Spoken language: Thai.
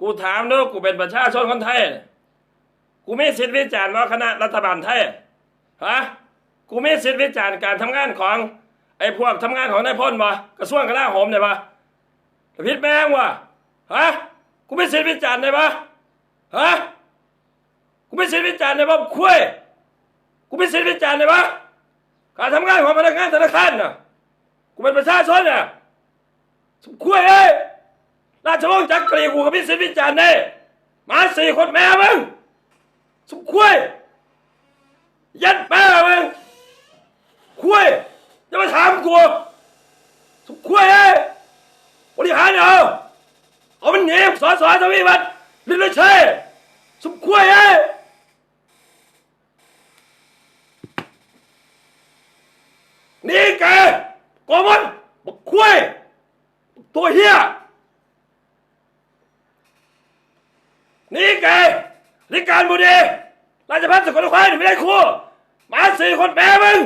กูถามดูกูเป็นประชาชนคนไทย กูไมีสิทธิวิจารณ์ว่าคณะรัฐบาลไทยฮะกูไมีสิทธิวิจารณ์การทำงานของไอ้พวกทำงานของนายพลบ่กระทรวงกลาโหมเนี่ยบ่ผิดแม่งวะฮะกูไมีสิทธิวิจารณ์ได้บ่ฮะกูไมีสิทธิวิจารณ์ได้บ่คุยกูไมีสิทธิวิจารณ์ได้บ่การทำงานของพนักงานธนาคารน่ะกูเป็นประชาชนน่ะควรเอ้ ราชวงศ์จักรีกูกับพิสิทธิ์วิจารณ์ได้มาสี่คนแม่มึงสมควรยัดแม่มึงคุยจะมาถามกูสมควรเอ้บริหารเอาเอามันหนีสอสอทวีวัฒน์ลิลเชัยสมควรเอ้นี่แกโกมันบักคุยตัวเฮีย นี่ไกนิการบุดีราชพัฒน์สกลนครไม่ได้ครูมาสี่คนแม่มึง